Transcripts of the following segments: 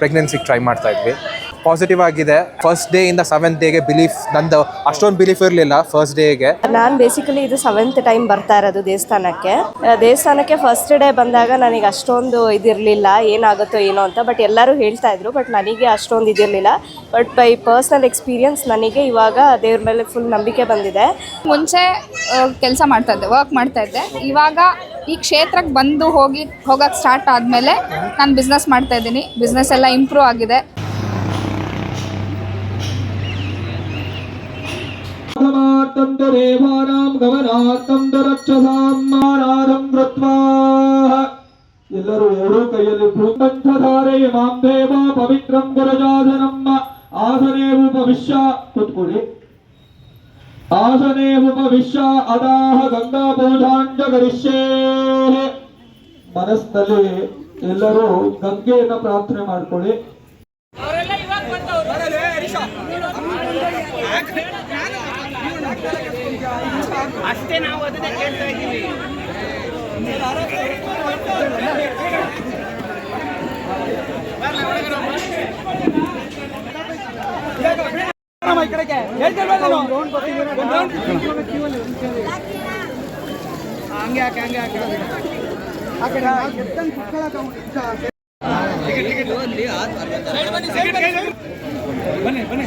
ಪ್ರೆಗ್ನೆನ್ಸಿಗೆ try ಮಾಡ್ತಾ ಇದ್ವಿ. Positive ಆಗಿದೆ. ಫಸ್ಟ್ ಡೇ ಇಂದ ಸೆವೆಂತ್ ಡೇಗೆ ಬಿಲೀಫ್ ನಂದು ಅಷ್ಟೊಂದು ಬಿಲೀಫ್ ಇರಲಿಲ್ಲ ಫಸ್ಟ್ ಡೇಗೆ ನಾನು ಬೇಸಿಕಲಿ ಇದು ಸೆವೆಂತ್ ಟೈಮ್ ಬರ್ತಾ ಇರೋದು ದೇವಸ್ಥಾನಕ್ಕೆ. ದೇವಸ್ಥಾನಕ್ಕೆ ಫಸ್ಟ್ ಡೇ ಬಂದಾಗ ನನಗೆ ಅಷ್ಟೊಂದು ಇದಿರಲಿಲ್ಲ ಏನಾಗುತ್ತೋ ಏನೋ ಅಂತ. ಬಟ್ ಎಲ್ಲರೂ ಹೇಳ್ತಾ ಇದ್ರು ಬಟ್ ನನಗೆ ಅಷ್ಟೊಂದು ಇದಿರಲಿಲ್ಲ. ಬಟ್ ಬೈ ಪರ್ಸ್ನಲ್ ಎಕ್ಸ್ಪೀರಿಯನ್ಸ್ ನನಗೆ ಇವಾಗ ದೇವ್ರ ಮೇಲೆ ಫುಲ್ ನಂಬಿಕೆ ಬಂದಿದೆ. ಮುಂಚೆ ಕೆಲಸ ಮಾಡ್ತಾ ಇದ್ದೆ ವರ್ಕ್ ಮಾಡ್ತಾ ಇದ್ದೆ. ಇವಾಗ ಈ ಕ್ಷೇತ್ರಕ್ಕೆ ಬಂದು ಹೋಗಿ ಹೋಗಕ್ಕೆ ಸ್ಟಾರ್ಟ್ ಆದಮೇಲೆ ನಾನು ಬಿಸ್ನೆಸ್ ಮಾಡ್ತಾ ಇದ್ದೀನಿ. ಬಿಸ್ನೆಸ್ ಎಲ್ಲ ಇಂಪ್ರೂವ್ ಆಗಿದೆ. ಎಲ್ಲರೂ ಎರಡೂ ಕೈಯಲ್ಲಿ ಭೂಮಂತಧಾರೆ ಮಾಂ ದೇವ ಪವಿತ್ರಂ ಗುರಜಾದ ನಮ್ಮ ಭವಿಷ್ಯ ಕೂತ್ಕೊಳ್ಳಿ. ಆಸನೆ ಉಪವಿಶ್ಯ ಅದಾಹ ಗಂಗಾ ಪೂಜಾಂಜ ಗರಿಷ್ಯೇ ಮನಸ್ಸಿನಲ್ಲಿ ಎಲ್ಲರೂ ಗಂಗೆಯನ್ನ ಪ್ರಾರ್ಥನೆ ಮಾಡ್ಕೊಳ್ಳಿ. ಹಂಗೆ ಹಾಕಿ ಹಂಗೆ ಹಾಕಿ ಆ ಕಡೆ ಎತ್ತಂಗೆ ಕುಕ್ಕಳಕ್ಕೆ ಟಿಕೆಟ್ ಟಿಕೆಟ್ ಅಲ್ಲಿ ಸೈಡ್ ಬನ್ನಿ ಸೈಡ್ ಬನ್ನಿ ಬನ್ನಿ ಬನ್ನಿ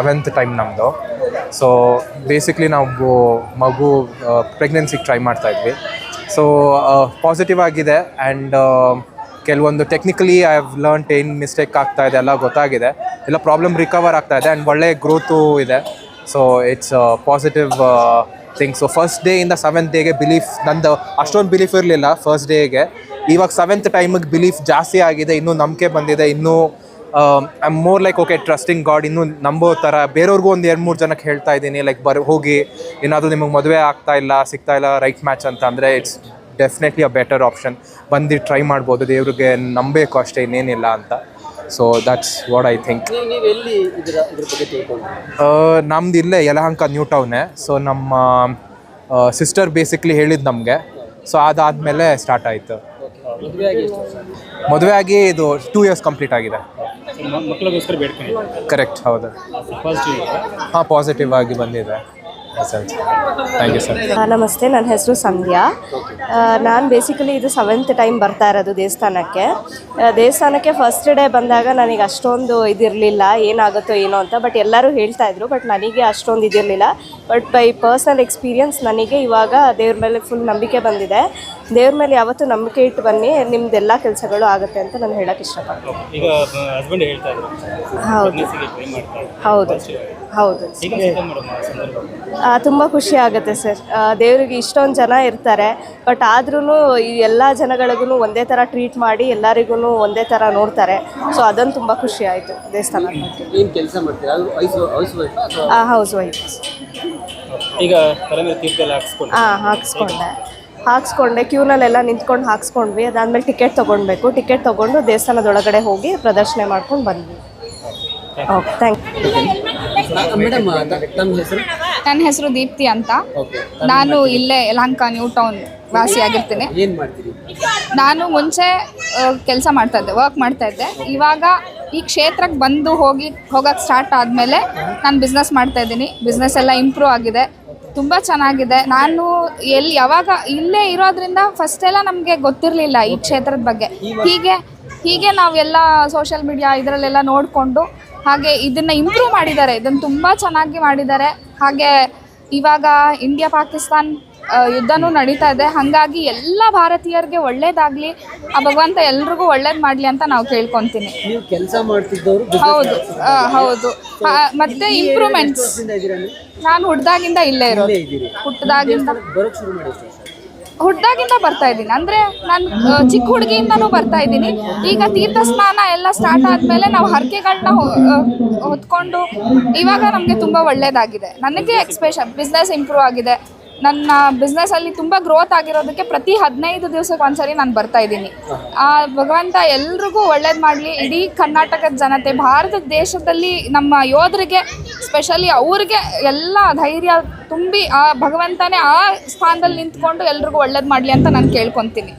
ಸೆವೆಂತ್ ಟೈಮ್ ನಮ್ಮದು ಸೊ ಬೇಸಿಕ್ಲಿ ನಾವು ಮಗು ಪ್ರೆಗ್ನೆನ್ಸಿಗೆ ಟ್ರೈ ಮಾಡ್ತಾ ಇದ್ವಿ. ಸೊ ಪಾಸಿಟಿವ್ ಆಗಿದೆ ಆ್ಯಂಡ್ ಕೆಲವೊಂದು ಟೆಕ್ನಿಕಲಿ ಐ ಹ್ಯಾವ್ ಲರ್ನ್ ಏನು ಮಿಸ್ಟೇಕ್ ಆಗ್ತಾ ಇದೆ, ಎಲ್ಲ ಗೊತ್ತಾಗಿದೆ. ಎಲ್ಲ ಪ್ರಾಬ್ಲಮ್ ರಿಕವರ್ ಆಗ್ತಾ ಇದೆ ಆ್ಯಂಡ್ ಒಳ್ಳೆ ಗ್ರೋತು ಇದೆ. So it's positive thing so first day ಇಂದ ಸೆವೆಂತ್ ಡೇಗೆ ಬಿಲೀಫ್ ನಂದು ಅಷ್ಟೊಂದು ಬಿಲೀಫ್ ಇರಲಿಲ್ಲ ಫಸ್ಟ್ ಡೇಗೆ ಇವಾಗ ಸೆವೆಂತ್ ಟೈಮಿಗೆ ಬಿಲೀಫ್ ಜಾಸ್ತಿ ಆಗಿದೆ, ಇನ್ನೂ ನಂಬಿಕೆ ಬಂದಿದೆ, ಇನ್ನೂ I am more like okay trusting God ಇನ್ನೂ ನಂಬೋ ಥರ ಬೇರೆಯವ್ರಿಗೂ ಒಂದು ಎರಡು ಮೂರು ಜನಕ್ಕೆ ಹೇಳ್ತಾ ಇದ್ದೀನಿ ಲೈಕ್ ಬರ್ ಹೋಗಿ ಏನಾದರೂ ನಿಮಗೆ ಮದುವೆ ಆಗ್ತಾ ಇಲ್ಲ ಸಿಗ್ತಾ ಇಲ್ಲ ರೈಟ್ ಮ್ಯಾಚ್ ಅಂತ ಅಂದರೆ it's definitely a better option ಬಂದು ಟ್ರೈ ಮಾಡ್ಬೋದು ದೇವ್ರಿಗೆ ನಂಬಬೇಕು ಅಷ್ಟೇ ಇನ್ನೇನಿಲ್ಲ ಅಂತ. So that's what I think ನಮ್ದು ಇಲ್ಲೇ ಯಲಹಂಕ ನ್ಯೂ ಟೌನೇ ಸೊ ನಮ್ಮ ಸಿಸ್ಟರ್ ಬೇಸಿಕ್ಲಿ ಹೇಳಿದ್ದು ನಮಗೆ. ಸೊ ಅದಾದಮೇಲೆ ಸ್ಟಾರ್ಟ್ ಆಯಿತು. ಮದುವೆ ಆಗಿ ಇದು ಟೂ ಇಯರ್ಸ್ ಕಂಪ್ಲೀಟ್ ಆಗಿದೆ. ಮಕ್ಕಳಿಗೋಸ್ಕರ ಬೇಡ್ಕೊಂಡು ಕರೆಕ್ಟ್ ಹೌದು ಪಾಸಿಟಿವ್ ಹಾಂ ಪಾಸಿಟಿವ್ ಆಗಿ ಬಂದಿದೆ ಥ್ಯಾಂಕ್ ಯು ಸರ್ ನಮಸ್ತೆ ನನ್ನ ಹೆಸರು ಸಂಧ್ಯಾ. ನಾನು ಬೇಸಿಕಲಿ ಇದು ಸೆವೆಂತ್ ಟೈಮ್ ಬರ್ತಾ ಇರೋದು ದೇವಸ್ಥಾನಕ್ಕೆ. ದೇವಸ್ಥಾನಕ್ಕೆ ಫಸ್ಟ್ ಡೇ ಬಂದಾಗ ನನಗೆ ಅಷ್ಟೊಂದು ಇದಿರಲಿಲ್ಲ ಏನಾಗುತ್ತೋ ಏನೋ ಅಂತ ಬಟ್ ಎಲ್ಲರೂ ಹೇಳ್ತಾ ಇದ್ರು ಬಟ್ ನನಗೆ ಅಷ್ಟೊಂದು ಇದಿರಲಿಲ್ಲ. ಬಟ್ ಬೈ ಪರ್ಸನಲ್ ಎಕ್ಸ್ಪೀರಿಯನ್ಸ್ ನನಗೆ ಇವಾಗ ದೇವ್ರ ಮೇಲೆ ಫುಲ್ ನಂಬಿಕೆ ಬಂದಿದೆ. ದೇವ್ರ ಮೇಲೆ ಯಾವತ್ತೂ ನಂಬಿಕೆ ಇಟ್ಟು ಬನ್ನಿ ನಿಮ್ದೆಲ್ಲ ಕೆಲಸಗಳು ಆಗುತ್ತೆ ಅಂತ ನಾನು ಹೇಳಕ್ಕೆ ಇಷ್ಟಪಡ್ತೀನಿ. ಈಗ ಹಸ್ಬೆಂಡ್ ಹೇಳ್ತಾ ಇದ್ರು. ಹೌದು. ಹೌದು. ಹೌದು. ತುಂಬ ಖುಷಿ ಆಗುತ್ತೆ ಸರ್. ದೇವರಿಗೆ ಇಷ್ಟೊಂದು ಜನ ಇರ್ತಾರೆ ಬಟ್ ಆದ್ರೂ ಈ ಎಲ್ಲ ಜನಗಳಿಗೂ ಒಂದೇ ಥರ ಟ್ರೀಟ್ ಮಾಡಿ ಎಲ್ಲರಿಗೂ ಒಂದೇ ಥರ ನೋಡ್ತಾರೆ. ಸೊ ಅದೊಂದು ತುಂಬ ಖುಷಿ ಆಯಿತು ದೇವಸ್ಥಾನ ಏನು ಕೆಲಸ ಮಾಡ್ತೀರಾ? ಹೌಸ್ ವೈಫ್ ಈಗ ಹಾಂ ಹಾಕ್ಸ್ಕೊಂಡೆ. ಹಾಕ್ಸ್ಕೊಂಡೆ. ಕ್ಯೂನಲ್ಲೆಲ್ಲ ನಿಂತ್ಕೊಂಡು ಹಾಕ್ಸ್ಕೊಂಡ್ವಿ. ಅದಾದಮೇಲೆ ಟಿಕೆಟ್ ತೊಗೊಳ್ಬೇಕು ಟಿಕೆಟ್ ತೊಗೊಂಡು ದೇವಸ್ಥಾನದೊಳಗಡೆ ಹೋಗಿ ಪ್ರದರ್ಶನ ಮಾಡ್ಕೊಂಡು ಬಂದ್ವಿ. ಓಕೆ. Thank you. ಮೇಡಮ್ ತಮ್ಮ ಹೆಸರು? ನನ್ನ ಹೆಸರು ದೀಪ್ತಿ ಅಂತ. ನಾನು ಇಲ್ಲೇ ಯಲಹಂಕ ನ್ಯೂ ಟೌನ್ ವಾಸಿಯಾಗಿರ್ತೀನಿ. ಏನು ಮಾಡ್ತೀರಿ? ನಾನು ಮುಂಚೆ ಕೆಲಸ ಮಾಡ್ತಾ ಇದ್ದೆ ವರ್ಕ್ ಮಾಡ್ತಾ ಇದ್ದೆ. ಇವಾಗ ಈ ಕ್ಷೇತ್ರಕ್ಕೆ ಬಂದು ಹೋಗಿ ಹೋಗಕ್ಕೆ ಸ್ಟಾರ್ಟ್ ಆದಮೇಲೆ ನಾನು ಬಿಸ್ನೆಸ್ ಮಾಡ್ತಾ ಇದ್ದೀನಿ. ಬಿಸ್ನೆಸ್ ಎಲ್ಲ ಇಂಪ್ರೂವ್ ಆಗಿದೆ. ತುಂಬ ಚೆನ್ನಾಗಿದೆ. ನಾನು ಎಲ್ಲಿ ಯಾವಾಗ ಇಲ್ಲೇ ಇರೋದ್ರಿಂದ ಫಸ್ಟ್ ಎಲ್ಲ ನಮಗೆ ಗೊತ್ತಿರಲಿಲ್ಲ ಈ ಕ್ಷೇತ್ರದ ಬಗ್ಗೆ. ಹೀಗೆ ಹೀಗೆ ನಾವೆಲ್ಲ ಸೋಷಿಯಲ್ ಮೀಡಿಯಾ ಇದರಲ್ಲೆಲ್ಲ ನೋಡಿಕೊಂಡು ಹಾಗೆ ಇದನ್ನು ಇಂಪ್ರೂವ್ ಮಾಡಿದ್ದಾರೆ. ಇದನ್ನು ತುಂಬ ಚೆನ್ನಾಗಿ ಮಾಡಿದ್ದಾರೆ. ಹಾಗೆ ಇವಾಗ ಇಂಡಿಯಾ ಪಾಕಿಸ್ತಾನ್ ಯುದ್ಧನೂ ನಡೀತಾ ಇದೆ. ಹಾಗಾಗಿ ಎಲ್ಲ ಭಾರತೀಯರಿಗೆ ಒಳ್ಳೇದಾಗಲಿ ಆ ಭಗವಂತ ಎಲ್ರಿಗೂ ಒಳ್ಳೇದು ಮಾಡಲಿ ಅಂತ ನಾವು ಕೇಳ್ಕೊತೀನಿ. ನೀವು ಕೆಲಸ ಮಾಡ್ತಿದ್ದವರು ಹೌದು ಆ, ಹೌದು. ಆ, ಮತ್ತೆ ಇಂಪ್ರೂವ್ಮೆಂಟ್ಸ್ ನಾನು ಹುಡ್ದಾಗಿಂದ ಇಲ್ಲೇ ಇರೋದು. ಹುಟ್ಟದಾಗಿಂದ ಶುರು ಮಾಡಿ? ಹುಡ್ದಾಗಿಂದ ಬರ್ತಾ ಇದ್ದೀನಿ. ಅಂದರೆ ನಾನು ಚಿಕ್ಕ ಹುಡುಗಿಯಿಂದನೂ ಬರ್ತಾ ಇದ್ದೀನಿ. ಈಗ ತೀರ್ಥ ಸ್ನಾನ ಎಲ್ಲ ಸ್ಟಾರ್ಟ್ ಆದಮೇಲೆ ನಾವು ಹರಕೆಗಳನ್ನ ಹೊತ್ಕೊಂಡು ಇವಾಗ ನಮಗೆ ತುಂಬ ಒಳ್ಳೆಯದಾಗಿದೆ ನನಗೆ ಎಕ್ಸ್ಪೆಷನ್ ಬಿಸ್ನೆಸ್ ಇಂಪ್ರೂವ್ ಆಗಿದೆ. ನನ್ನ ಬಿಸ್ನೆಸ್ಸಲ್ಲಿ ತುಂಬ ಗ್ರೋತ್ ಆಗಿರೋದಕ್ಕೆ ಪ್ರತಿ ಹದಿನೈದು ದಿವಸಕ್ಕೆ ಒಂದ್ಸರಿ ನಾನು ಬರ್ತಾ ಇದ್ದೀನಿ. ಆ ಭಗವಂತ ಎಲ್ರಿಗೂ ಒಳ್ಳೇದು ಮಾಡಲಿ. ಇಡೀ ಕರ್ನಾಟಕದ ಜನತೆ, ಭಾರತ ದೇಶದಲ್ಲಿ ನಮ್ಮ ಯೋಧರಿಗೆ ಸ್ಪೆಷಲಿ ಅವ್ರಿಗೆ ಎಲ್ಲ ಧೈರ್ಯ ತುಂಬಿ ಆ ಭಗವಂತನೇ ಆ ಸ್ಥಾನದಲ್ಲಿ ನಿಂತ್ಕೊಂಡು ಎಲ್ರಿಗೂ ಒಳ್ಳೇದು ಮಾಡಲಿ ಅಂತ ನಾನು ಕೇಳ್ಕೊತೀನಿ.